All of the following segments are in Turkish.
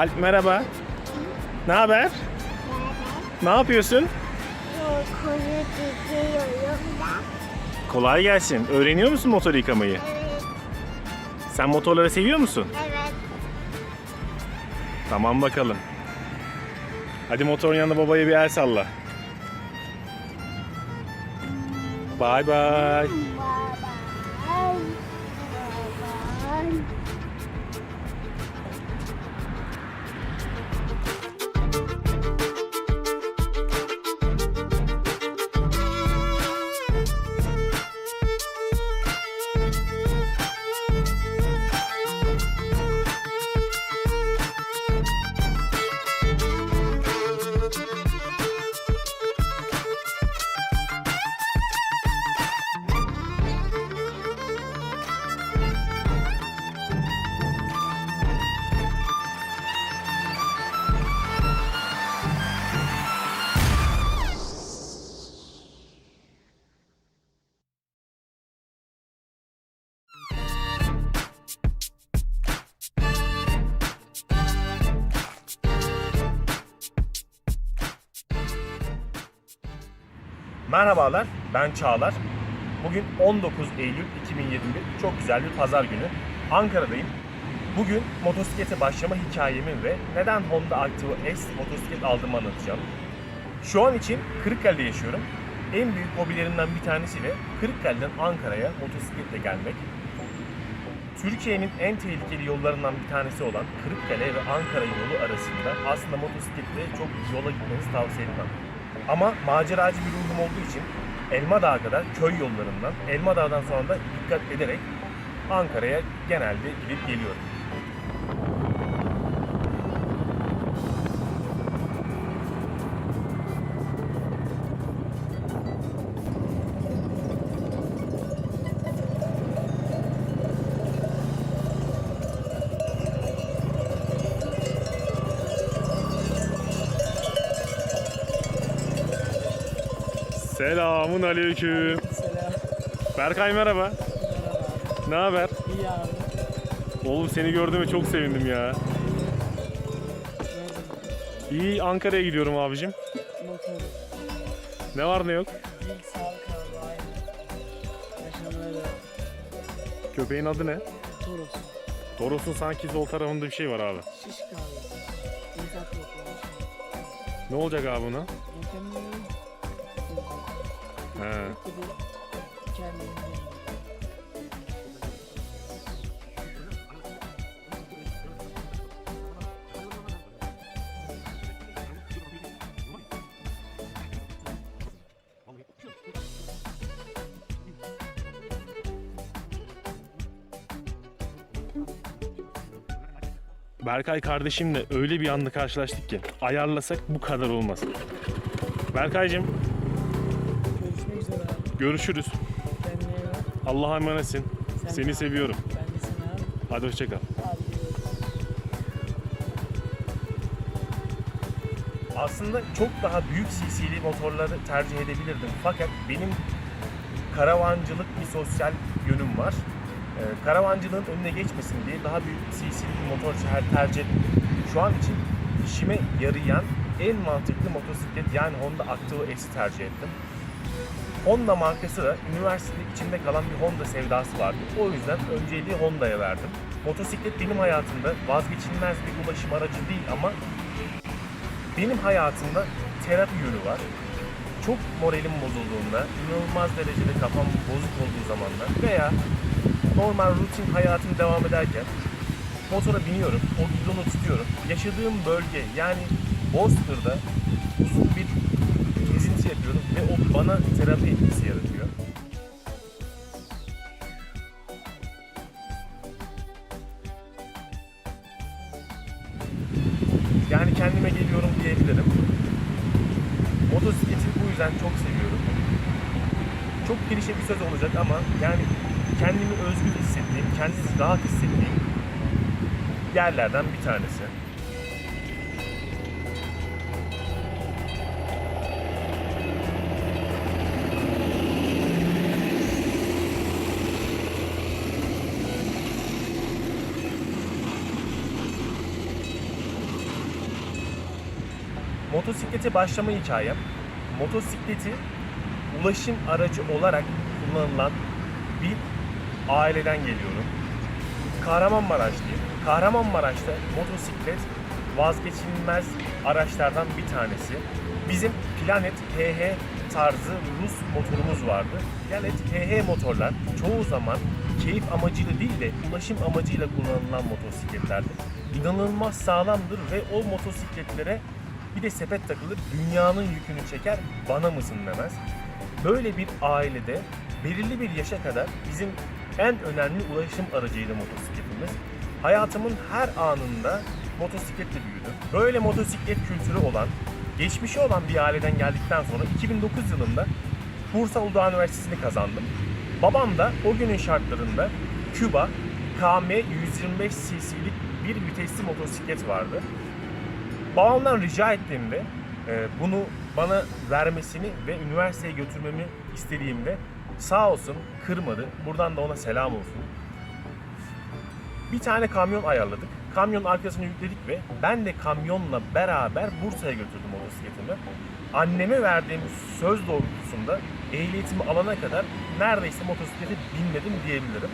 Alp merhaba. Ne haber? Ne yapıyorsun? Konu dikiyorum da. Kolay gelsin. Öğreniyor musun motor yıkamayı? Evet. Sen motorları seviyor musun? Evet. Tamam bakalım. Hadi motorun yanında babaya bir el salla. Bay bay. Bye Merhabalar, ben Çağlar. Bugün 19 Eylül 2021, çok güzel bir pazar günü. Ankara'dayım. Bugün motosiklete başlama hikayemi ve neden Honda Activa S motosiklet aldığımı anlatacağım. Şu an için Kırıkkale'de yaşıyorum. En büyük hobilerimden bir tanesi de Kırıkkale'den Ankara'ya motosikletle gelmek. Türkiye'nin en tehlikeli yollarından bir tanesi olan Kırıkkale ve Ankara yolu arasında aslında motosikletle çok yola gitmenizi tavsiye etmem. Ama maceracı bir ruhum olduğu için Elma Dağı kadar köy yollarından, Elma Dağı'dan sonra da dikkat ederek Ankara'ya genelde gidip geliyorum. Selamun aleyküm. Selam. Berkay merhaba. Ne haber? İyi abi. Oğlum seni gördüğüme çok sevindim ya. İyi Ankara'ya gidiyorum abicim. Motor. Ne var ne yok? İlk sağlık abi aynı. Yaşamları. Köpeğin adı ne? Toros. Toros'un sanki sol tarafında bir şey var abi. Şiş kahve. İnsan toplamış. Ne olacak abi buna? Berkay kardeşimle öyle bir anda karşılaştık ki ayarlasak bu kadar olmaz. Berkaycığım Görüşmek üzere abi. görüşürüz. Kendine iyi bak. Allah'a emanetsin. Sen Seni abi. seviyorum. Ben de seni abi. Hadi hoşça kal. Abi görüşürüz. Aslında çok daha büyük CC'li motorları tercih edebilirdim. Fakat benim karavancılık bir sosyal yönüm var. Ee, karavancılığın önüne geçmesin diye daha büyük CC'li bir motor ter- tercih ettim. Şu an için işime yarayan en mantıklı motosiklet yani Honda Activa S'i tercih ettim. Honda markası da üniversitede içimde kalan bir Honda sevdası vardı. O yüzden önceliği Honda'ya verdim. Motosiklet benim hayatımda vazgeçilmez bir ulaşım aracı değil ama benim hayatımda terapi yönü var. Çok moralim bozulduğunda, inanılmaz derecede kafam bozuk olduğu zamanlar veya normal rutin hayatım devam ederken motora biniyorum, o gidonu tutuyorum. Yaşadığım bölge yani Bozkır'da uzun bir gezinti yapıyorum ve o bana terapi etkisi yaratıyor. Yani kendime geliyorum diyebilirim. Motosikleti bu yüzden çok seviyorum. Çok klişe bir söz olacak ama yani kendimi rahat hissettiğim yerlerden bir tanesi. Motosiklete başlama hikayem, motosikleti ulaşım aracı olarak kullanılan bir aileden geliyorum. Kahramanmaraşlıyım. Kahramanmaraş'ta motosiklet vazgeçilmez araçlardan bir tanesi. Bizim Planet HH tarzı Rus motorumuz vardı. Planet HH motorlar çoğu zaman keyif amacıyla değil de ulaşım amacıyla kullanılan motosikletlerdir. İnanılmaz sağlamdır ve o motosikletlere bir de sepet takılır dünyanın yükünü çeker bana mısın demez. Böyle bir ailede belirli bir yaşa kadar bizim en önemli ulaşım aracıydı motosikletimiz. Hayatımın her anında motosikletle büyüdüm. Böyle motosiklet kültürü olan, geçmişi olan bir aileden geldikten sonra 2009 yılında Bursa Uludağ Üniversitesi'ni kazandım. Babam da o günün şartlarında Küba KM 125 cc'lik bir vitesli motosiklet vardı. Babamdan rica ettiğimde e, bunu bana vermesini ve üniversiteye götürmemi istediğimde sağ olsun kırmadı. Buradan da ona selam olsun. Bir tane kamyon ayarladık. Kamyonun arkasına yükledik ve ben de kamyonla beraber Bursa'ya götürdüm motosikletimi. Anneme verdiğim söz doğrultusunda ehliyetimi alana kadar neredeyse motosiklete binmedim diyebilirim.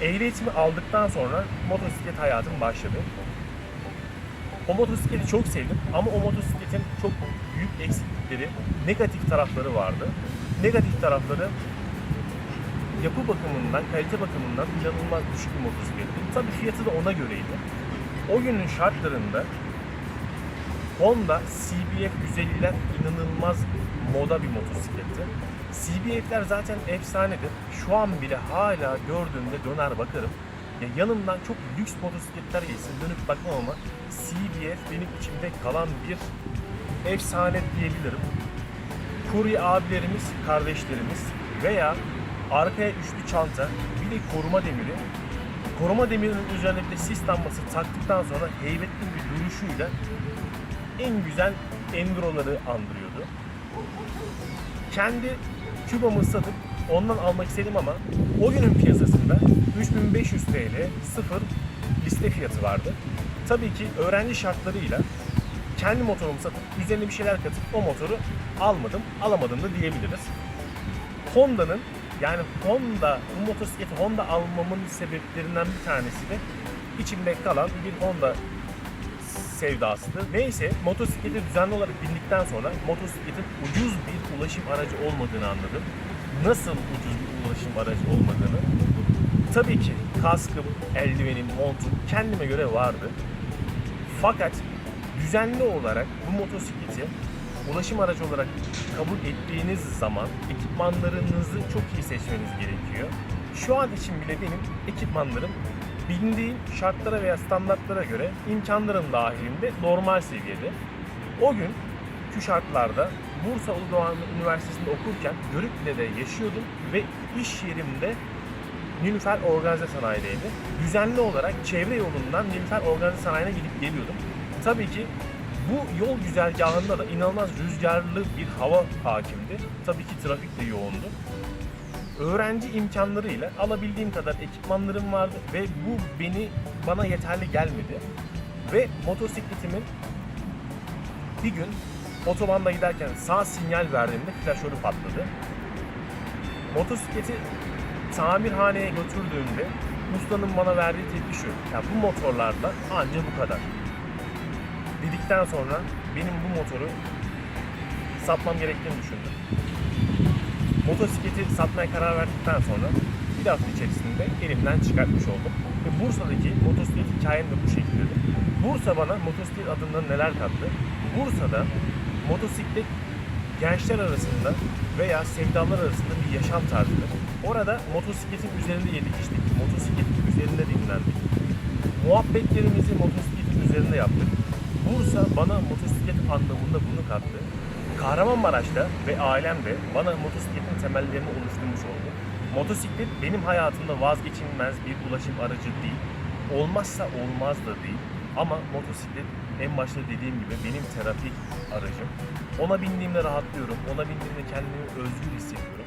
Ehliyetimi aldıktan sonra motosiklet hayatım başladı. O motosikleti çok sevdim ama o motosikletin çok büyük eksiklikleri, negatif tarafları vardı. Negatif tarafları yapı bakımından, kalite bakımından inanılmaz düşük bir motosikletti. Tabii fiyatı da ona göreydi. O günün şartlarında Honda CBF 150'ler inanılmaz moda bir motosikletti. CBF'ler zaten efsanedir. Şu an bile hala gördüğümde döner bakarım. Ya yanımdan çok lüks motosikletler geçsin dönüp bakmam ama CBF benim içimde kalan bir efsane diyebilirim. Kurye abilerimiz, kardeşlerimiz veya arkaya üçlü çanta, bir de koruma demiri. Koruma demirinin üzerine bir sis lambası taktıktan sonra heybetli bir duruşuyla en güzel enduroları andırıyordu. Kendi Küba'mı satıp ondan almak istedim ama o günün piyasasında 3500 TL sıfır liste fiyatı vardı. Tabii ki öğrenci şartlarıyla kendi motorumu satıp üzerine bir şeyler katıp o motoru almadım, alamadım da diyebiliriz. Honda'nın yani Honda, bu motosikleti Honda almamın sebeplerinden bir tanesi de içimde kalan bir Honda sevdasıdır. Neyse motosikleti düzenli olarak bindikten sonra motosikletin ucuz bir ulaşım aracı olmadığını anladım. Nasıl ucuz bir ulaşım aracı olmadığını. Tabii ki kaskım, eldivenim, montum kendime göre vardı. Fakat düzenli olarak bu motosikleti ulaşım aracı olarak kabul ettiğiniz zaman ekipmanlarınızı çok iyi seçmeniz gerekiyor. Şu an için bile benim ekipmanlarım bindiğim şartlara veya standartlara göre imkanlarım dahilinde normal seviyede. O gün şu şartlarda Bursa Uludağ Üniversitesi'nde okurken Görükle'de yaşıyordum ve iş yerimde Nilüfer Organize Sanayi'deydi. Düzenli olarak çevre yolundan Nilüfer Organize Sanayi'ne gidip geliyordum. Tabii ki bu yol güzergahında da inanılmaz rüzgarlı bir hava hakimdi. Tabii ki trafik de yoğundu. Öğrenci imkanlarıyla alabildiğim kadar ekipmanlarım vardı ve bu beni bana yeterli gelmedi. Ve motosikletimin bir gün otobanda giderken sağ sinyal verdiğimde flaşörü patladı. Motosikleti tamirhaneye götürdüğümde ustanın bana verdiği tepki şu. Ya bu motorlarda anca bu kadar. Dedikten sonra benim bu motoru satmam gerektiğini düşündüm. Motosikleti satmaya karar verdikten sonra bir hafta içerisinde elimden çıkartmış oldum. Ve Bursa'daki motosiklet hikayem de bu şekildedir. Bursa bana motosiklet adında neler kattı? Bursa'da motosiklet gençler arasında veya sevdalar arasında bir yaşam tarzıdır. Orada motosikletin üzerinde yedik içtik, motosikletin üzerinde dinlendik. Muhabbetlerimizi motosikletin üzerinde yaptık. Bursa bana motosiklet anlamında bunu kattı. Kahramanmaraş'ta ve ailem de bana motosikletin temellerini oluşturmuş oldu. Motosiklet benim hayatımda vazgeçilmez bir ulaşım aracı değil. Olmazsa olmaz da değil. Ama motosiklet en başta dediğim gibi benim terapi aracım. Ona bindiğimde rahatlıyorum. Ona bindiğimde kendimi özgür hissediyorum.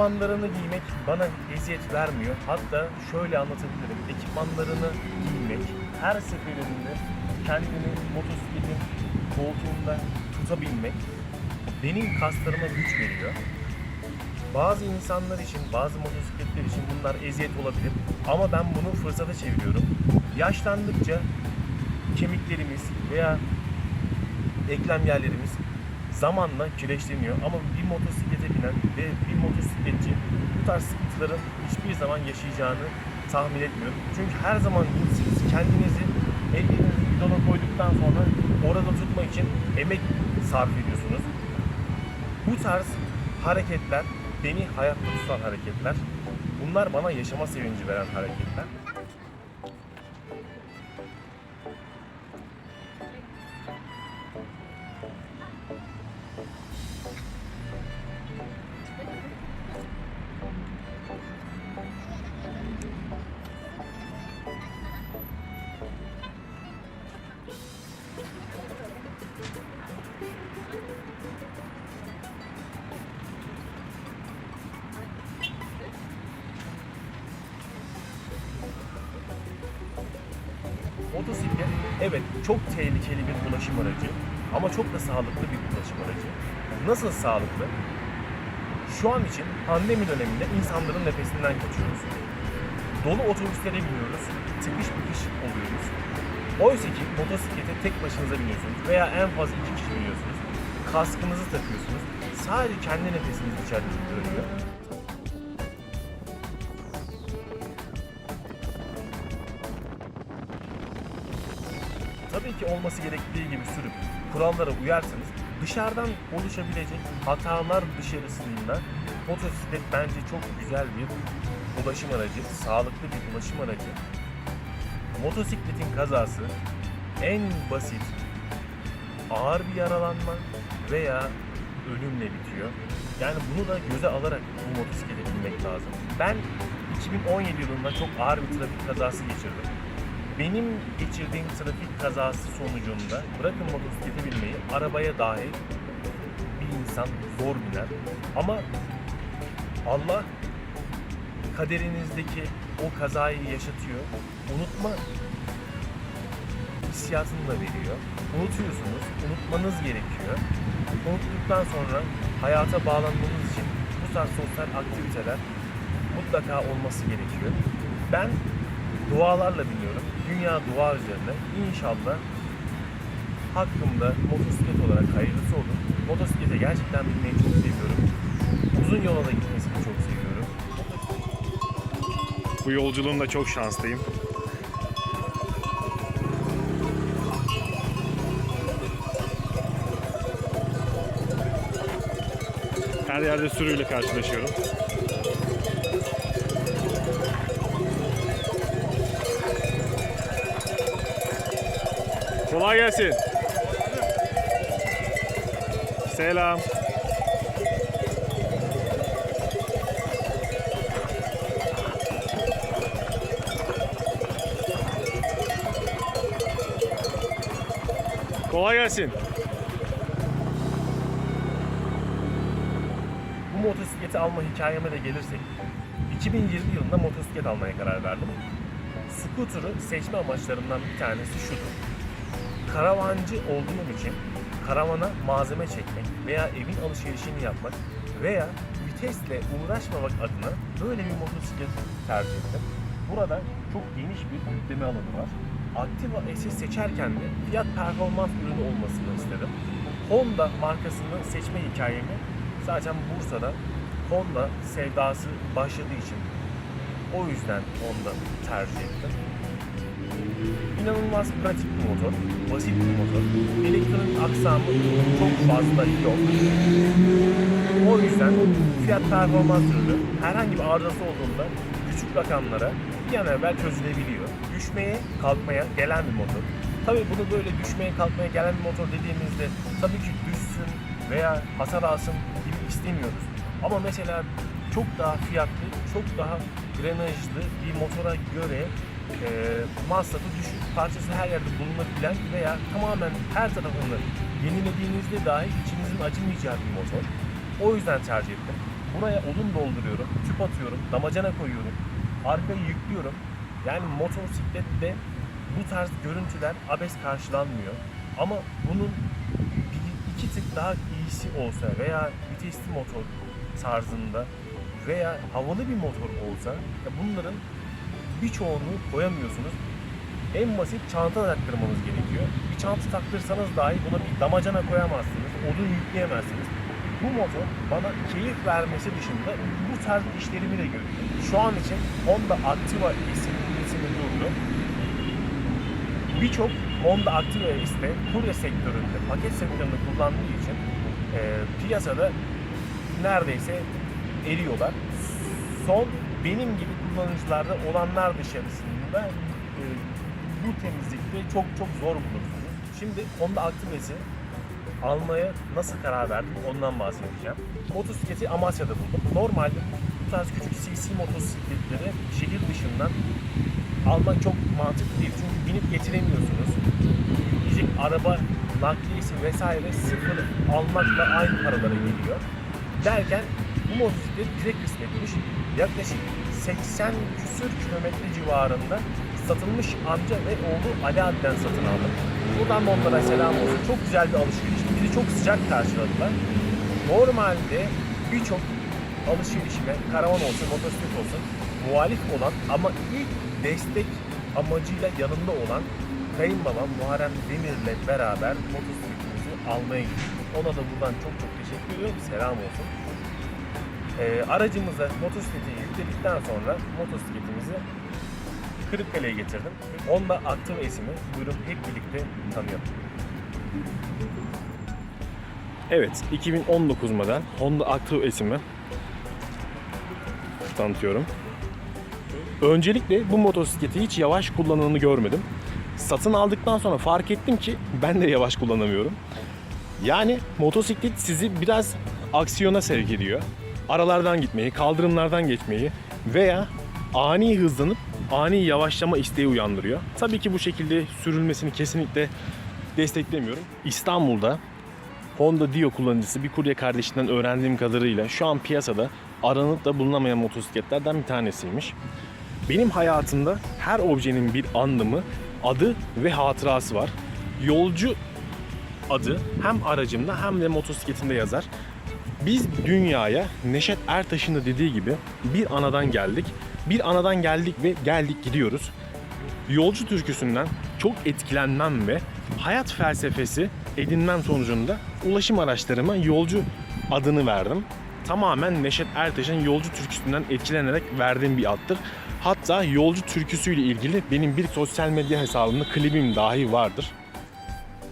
Ekipmanlarını giymek bana eziyet vermiyor. Hatta şöyle anlatabilirim. Ekipmanlarını giymek her seferinde kendini motosikletin koltuğunda tutabilmek benim kaslarıma güç veriyor. Bazı insanlar için, bazı motosikletler için bunlar eziyet olabilir. Ama ben bunu fırsata çeviriyorum. Yaşlandıkça kemiklerimiz veya eklem yerlerimiz zamanla kireçleniyor. Ama bir motosiklete binen ve bir motosikletçi bu tarz sıkıntıların hiçbir zaman yaşayacağını tahmin etmiyorum. Çünkü her zaman siz kendinizi ellerinizi bidona koyduktan sonra orada tutmak için emek sarf ediyorsunuz. Bu tarz hareketler beni hayatta tutan hareketler. Bunlar bana yaşama sevinci veren hareketler. Nasıl sağlıklı? Şu an için pandemi döneminde insanların nefesinden kaçıyoruz. Dolu otobüslere biniyoruz, tıkış bıkış oluyoruz. Oysa ki motosiklete tek başınıza biniyorsunuz veya en fazla iki kişi biniyorsunuz. Kaskınızı takıyorsunuz. Sadece kendi nefesiniz içeride dönüyor. tabii ki olması gerektiği gibi sürüp kurallara uyarsanız dışarıdan oluşabilecek hatalar dışarısında motosiklet bence çok güzel bir ulaşım aracı, sağlıklı bir ulaşım aracı. Motosikletin kazası en basit ağır bir yaralanma veya ölümle bitiyor. Yani bunu da göze alarak bu motosiklete binmek lazım. Ben 2017 yılında çok ağır bir trafik kazası geçirdim. Benim geçirdiğim trafik kazası sonucunda bırakın motosiklete binmeyi, arabaya dahi bir insan zor biner. Ama Allah kaderinizdeki o kazayı yaşatıyor. Unutma hissiyatını da veriyor. Unutuyorsunuz, unutmanız gerekiyor. Unuttuktan sonra hayata bağlanmanız için bu tarz sosyal aktiviteler mutlaka olması gerekiyor. Ben dualarla biniyorum. Dünya dua üzerine. İnşallah hakkımda motosiklet olarak hayırlısı olur. Motosiklete gerçekten binmeyi çok seviyorum. Uzun yola da gitmesini çok seviyorum. Bu yolculuğumda çok şanslıyım. Her yerde sürüyle karşılaşıyorum. Kolay gelsin. Selam. Kolay gelsin. Bu motosikleti alma hikayeme de gelirsek 2020 yılında motosiklet almaya karar verdim. Scooter'ı seçme amaçlarımdan bir tanesi şudur. Karavancı olduğum için karavana malzeme çekmek veya evin alışverişini yapmak veya vitesle uğraşmamak adına böyle bir motosiklet tercih ettim. Burada çok geniş bir yükleme alanı var. Activa S'i seçerken de fiyat performans ürünü olmasını istedim. Honda markasını seçme hikayemi zaten Bursa'da Honda sevdası başladığı için o yüzden Honda tercih ettim. İnanılmaz pratik bir motor, basit bir motor. Elektronik aksamı çok fazla yok. O yüzden fiyat performans ürünü herhangi bir arızası olduğunda küçük rakamlara bir an evvel çözülebiliyor. Düşmeye, kalkmaya gelen bir motor. Tabii bunu böyle düşmeye, kalkmaya gelen bir motor dediğimizde tabii ki düşsün veya hasar alsın gibi istemiyoruz. Ama mesela çok daha fiyatlı, çok daha grenajlı bir motora göre e, masrafı düşük, parçası her yerde bulunabilen veya tamamen her tarafını yenilediğinizde dahi içinizin acımayacağı bir motor. O yüzden tercih ettim. Buraya odun dolduruyorum, tüp atıyorum, damacana koyuyorum, arkayı yüklüyorum. Yani motosiklette bu tarz görüntüler abes karşılanmıyor. Ama bunun bir iki tık daha iyisi olsa veya vitesli motor tarzında veya havalı bir motor olsa bunların birçoğunu koyamıyorsunuz. En basit çanta taktırmanız gerekiyor. Bir çanta taktırsanız dahi buna bir damacana koyamazsınız, odun yükleyemezsiniz. Bu motor bana keyif vermesi dışında bu tarz işlerimi de görüyor. Şu an için Honda Activa isim, ismi durdu. Birçok Honda Activa de kurye sektöründe, paket sektöründe kullandığı için e, piyasada neredeyse eriyorlar. Son benim gibi kullanıcılarda olanlar dışarısında e, bu temizlikte çok çok zor bulursunuz. Şimdi Honda Activa'sı almaya nasıl karar verdim ondan bahsedeceğim. Motosikleti Amasya'da buldum. Normalde bu tarz küçük CC motosikletleri şehir dışından almak çok mantıklı değil. Çünkü binip getiremiyorsunuz. Yükleyecek araba nakliyesi vesaire sıfır almakla aynı paralara geliyor. Derken bu motosiklet bize kısmetmiş. Yaklaşık 80 küsür kilometre civarında satılmış amca ve oğlu Ali abiden satın aldım. Buradan da onlara selam olsun. Çok güzel bir alışveriş. Bizi çok sıcak karşıladılar. Normalde birçok alışverişime karavan olsun, motosiklet olsun muhalif olan ama ilk destek amacıyla yanında olan kayınbabam Muharrem Demir'le beraber motosikletimizi almaya gittik. Ona da buradan çok çok teşekkür ediyorum. Selam olsun. Ee, aracımıza motosikleti yükledikten sonra motosikletimizi Kırıkkale'ye getirdim. Honda Activa S'imi buyurun hep birlikte tanıyalım. Evet, 2019 model Honda Activa S'imi tanıtıyorum. Öncelikle bu motosikleti hiç yavaş kullananını görmedim. Satın aldıktan sonra fark ettim ki ben de yavaş kullanamıyorum. Yani motosiklet sizi biraz aksiyona sevk ediyor. Aralardan gitmeyi, kaldırımlardan geçmeyi veya ani hızlanıp ani yavaşlama isteği uyandırıyor. Tabii ki bu şekilde sürülmesini kesinlikle desteklemiyorum. İstanbul'da Honda Dio kullanıcısı bir kurye kardeşinden öğrendiğim kadarıyla şu an piyasada aranıp da bulunamayan motosikletlerden bir tanesiymiş. Benim hayatımda her objenin bir anlamı, adı ve hatırası var. Yolcu adı hem aracımda hem de motosikletimde yazar. Biz dünyaya Neşet Ertaş'ın da dediği gibi bir anadan geldik. Bir anadan geldik ve geldik gidiyoruz. Yolcu türküsünden çok etkilenmem ve hayat felsefesi edinmem sonucunda ulaşım araçlarıma yolcu adını verdim. Tamamen Neşet Ertaş'ın yolcu türküsünden etkilenerek verdiğim bir addır. Hatta yolcu türküsüyle ilgili benim bir sosyal medya hesabımda klibim dahi vardır.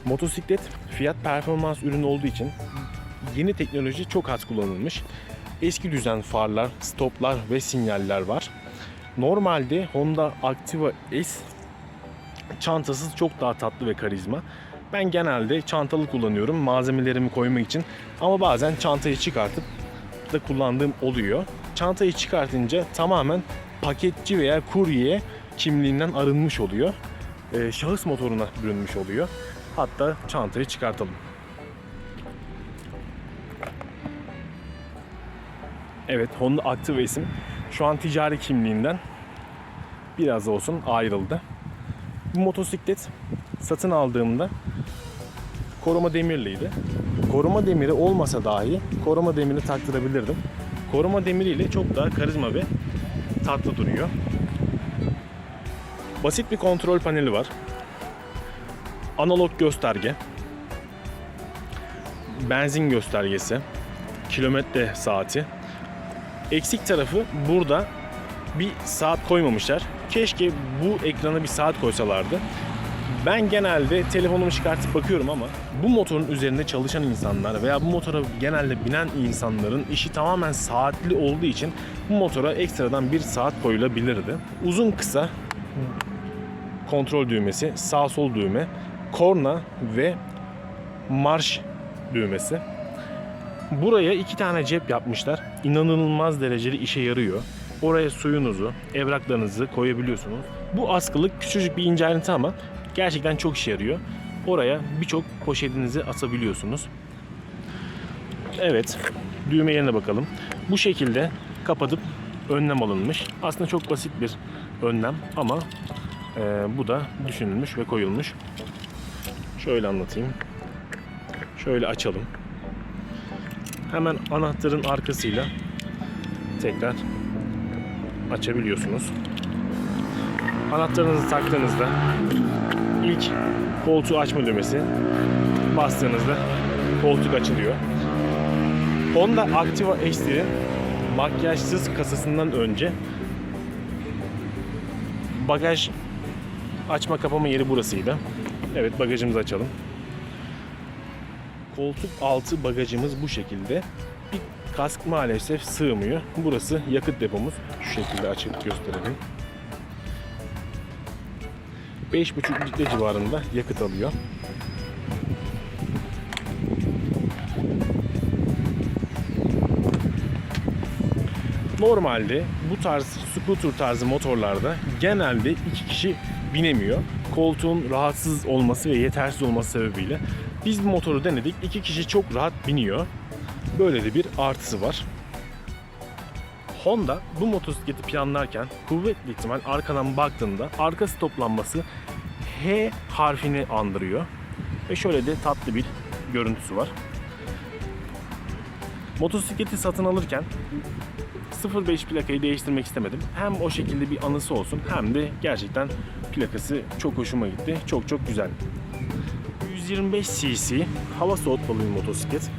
Motosiklet fiyat performans ürünü olduğu için yeni teknoloji çok az kullanılmış. Eski düzen farlar, stoplar ve sinyaller var. Normalde Honda Activa S çantasız çok daha tatlı ve karizma. Ben genelde çantalı kullanıyorum malzemelerimi koymak için ama bazen çantayı çıkartıp da kullandığım oluyor. Çantayı çıkartınca tamamen paketçi veya kurye kimliğinden arınmış oluyor. Ee, şahıs motoruna bürünmüş oluyor. Hatta çantayı çıkartalım. Evet Honda Activa isim şu an ticari kimliğinden biraz da olsun ayrıldı. Bu motosiklet satın aldığımda koruma demirliydi. Koruma demiri olmasa dahi koruma demiri taktırabilirdim. Koruma demiriyle çok daha karizma ve tatlı duruyor. Basit bir kontrol paneli var. Analog gösterge. Benzin göstergesi. Kilometre saati. Eksik tarafı burada bir saat koymamışlar. Keşke bu ekrana bir saat koysalardı. Ben genelde telefonumu çıkartıp bakıyorum ama bu motorun üzerinde çalışan insanlar veya bu motora genelde binen insanların işi tamamen saatli olduğu için bu motora ekstradan bir saat koyulabilirdi. Uzun kısa kontrol düğmesi, sağ sol düğme, korna ve marş düğmesi. Buraya iki tane cep yapmışlar. İnanılmaz derecede işe yarıyor. Oraya suyunuzu, evraklarınızı koyabiliyorsunuz. Bu askılık küçücük bir ince ayrıntı ama gerçekten çok işe yarıyor. Oraya birçok poşetinizi asabiliyorsunuz. Evet, düğme yerine bakalım. Bu şekilde kapatıp önlem alınmış. Aslında çok basit bir önlem ama e, bu da düşünülmüş ve koyulmuş. Şöyle anlatayım. Şöyle açalım. Hemen anahtarın arkasıyla tekrar açabiliyorsunuz. Anahtarınızı taktığınızda ilk koltuğu açma düğmesi bastığınızda koltuk açılıyor. Honda Activa HD'nin makyajsız kasasından önce bagaj açma kapama yeri burasıydı. Evet bagajımızı açalım. Koltuk altı bagajımız bu şekilde. Bir kask maalesef sığmıyor. Burası yakıt depomuz. Şu şekilde açıp gösterelim. 5,5 litre civarında yakıt alıyor. Normalde bu tarz scooter tarzı motorlarda genelde iki kişi binemiyor. Koltuğun rahatsız olması ve yetersiz olması sebebiyle biz bu motoru denedik. İki kişi çok rahat biniyor. Böyle de bir artısı var. Honda bu motosikleti planlarken kuvvetli ihtimal arkadan baktığında arka stoplanması H harfini andırıyor. Ve şöyle de tatlı bir görüntüsü var. Motosikleti satın alırken 05 plakayı değiştirmek istemedim. Hem o şekilde bir anısı olsun hem de gerçekten plakası çok hoşuma gitti. Çok çok güzel. 125 cc hava soğutmalı bir motosiklet.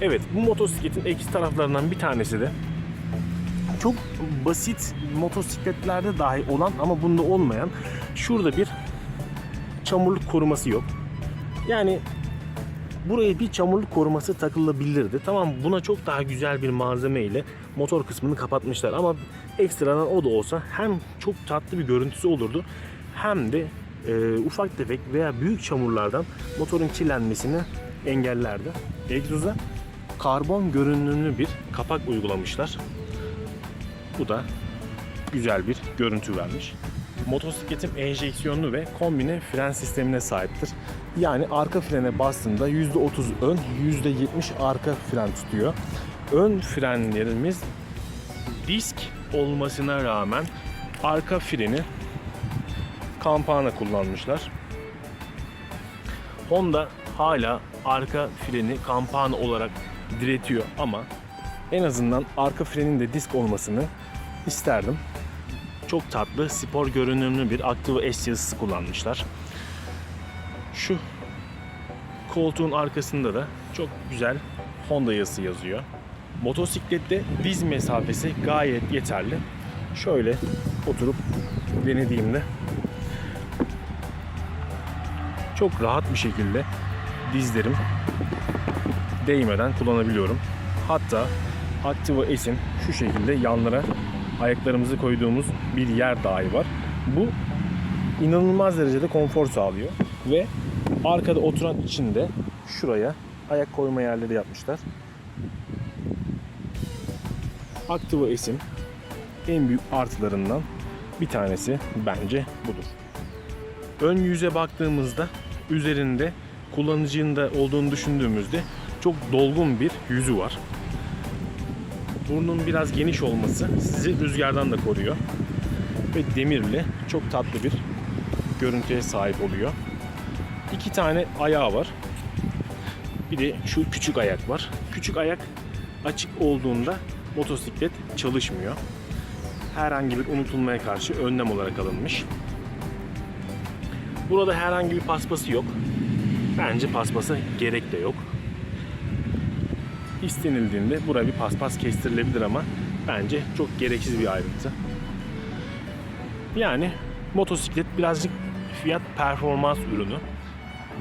Evet bu motosikletin eksi taraflarından bir tanesi de çok basit motosikletlerde dahi olan ama bunda olmayan şurada bir çamurluk koruması yok. Yani buraya bir çamurluk koruması takılabilirdi. Tamam buna çok daha güzel bir malzeme ile motor kısmını kapatmışlar ama ekstradan o da olsa hem çok tatlı bir görüntüsü olurdu hem de e, ufak tefek veya büyük çamurlardan motorun kirlenmesini engellerdi. Egzoza karbon görünümlü bir kapak uygulamışlar. Bu da güzel bir görüntü vermiş. Motosikletim enjeksiyonlu ve kombine fren sistemine sahiptir. Yani arka frene bastığında %30 ön, %70 arka fren tutuyor. Ön frenlerimiz disk olmasına rağmen arka freni kampana kullanmışlar. Honda hala arka freni kampana olarak diretiyor ama en azından arka frenin de disk olmasını isterdim. Çok tatlı, spor görünümlü bir Activa S yazısı kullanmışlar. Şu koltuğun arkasında da çok güzel Honda yazısı yazıyor. Motosiklette diz mesafesi gayet yeterli. Şöyle oturup denediğimde çok rahat bir şekilde dizlerim değmeden kullanabiliyorum. Hatta Activa S'in şu şekilde yanlara ayaklarımızı koyduğumuz bir yer dahi var. Bu inanılmaz derecede konfor sağlıyor ve arkada oturan için de şuraya ayak koyma yerleri yapmışlar. Activa S'in en büyük artılarından bir tanesi bence budur. Ön yüze baktığımızda üzerinde kullanıcının da olduğunu düşündüğümüzde çok dolgun bir yüzü var. Burnun biraz geniş olması sizi rüzgardan da koruyor. Ve demirli çok tatlı bir görüntüye sahip oluyor. İki tane ayağı var. Bir de şu küçük ayak var. Küçük ayak açık olduğunda motosiklet çalışmıyor. Herhangi bir unutulmaya karşı önlem olarak alınmış. Burada herhangi bir paspası yok. Bence paspasa gerek de yok. İstenildiğinde buraya bir paspas kestirilebilir ama bence çok gereksiz bir ayrıntı. Yani motosiklet birazcık fiyat performans ürünü.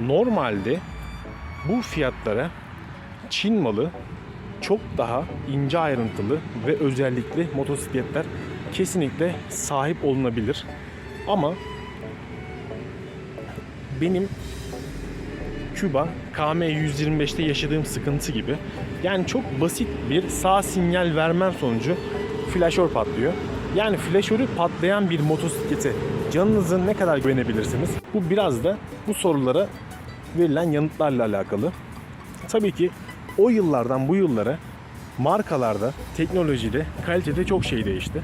Normalde bu fiyatlara Çin malı çok daha ince ayrıntılı ve özellikle motosikletler kesinlikle sahip olunabilir. Ama benim Küba KM125'te yaşadığım sıkıntı gibi. Yani çok basit bir sağ sinyal vermem sonucu flaşör patlıyor. Yani flaşörü patlayan bir motosiklete canınızı ne kadar güvenebilirsiniz? Bu biraz da bu sorulara verilen yanıtlarla alakalı. Tabii ki o yıllardan bu yıllara markalarda, teknolojide, kalitede çok şey değişti.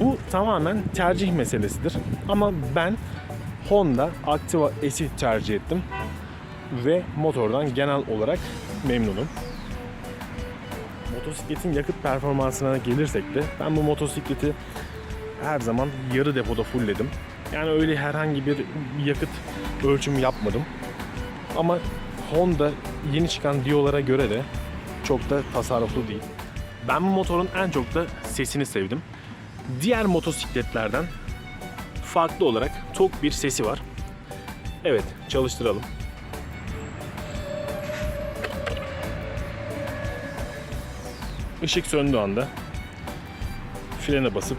Bu tamamen tercih meselesidir. Ama ben Honda Activa S'i tercih ettim ve motordan genel olarak memnunum. Motosikletin yakıt performansına gelirsek de ben bu motosikleti her zaman yarı depoda fullledim. Yani öyle herhangi bir yakıt ölçümü yapmadım. Ama Honda yeni çıkan Dio'lara göre de çok da tasarruflu değil. Ben bu motorun en çok da sesini sevdim. Diğer motosikletlerden farklı olarak tok bir sesi var. Evet, çalıştıralım. Işık söndüğü anda frene basıp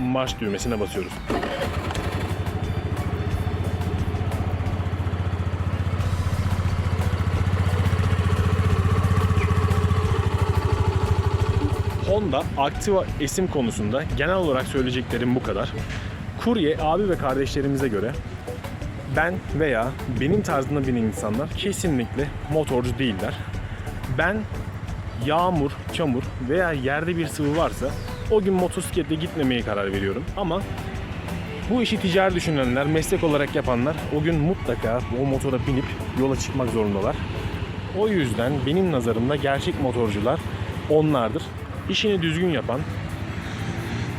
marş düğmesine basıyoruz. Honda Activa esim konusunda genel olarak söyleyeceklerim bu kadar. Kurye abi ve kardeşlerimize göre ben veya benim tarzında binen insanlar kesinlikle motorcu değiller. Ben yağmur, çamur veya yerde bir sıvı varsa o gün motosikletle gitmemeye karar veriyorum. Ama bu işi ticari düşünenler, meslek olarak yapanlar o gün mutlaka o motora binip yola çıkmak zorundalar. O yüzden benim nazarımda gerçek motorcular onlardır. İşini düzgün yapan,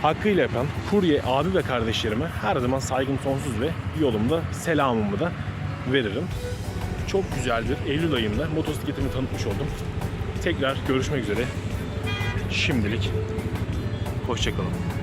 hakkıyla yapan kurye abi ve kardeşlerime her zaman saygım sonsuz ve yolumda selamımı da veririm. Çok güzeldir. Eylül ayında motosikletimi tanıtmış oldum. Tekrar görüşmek üzere. Şimdilik hoşçakalın.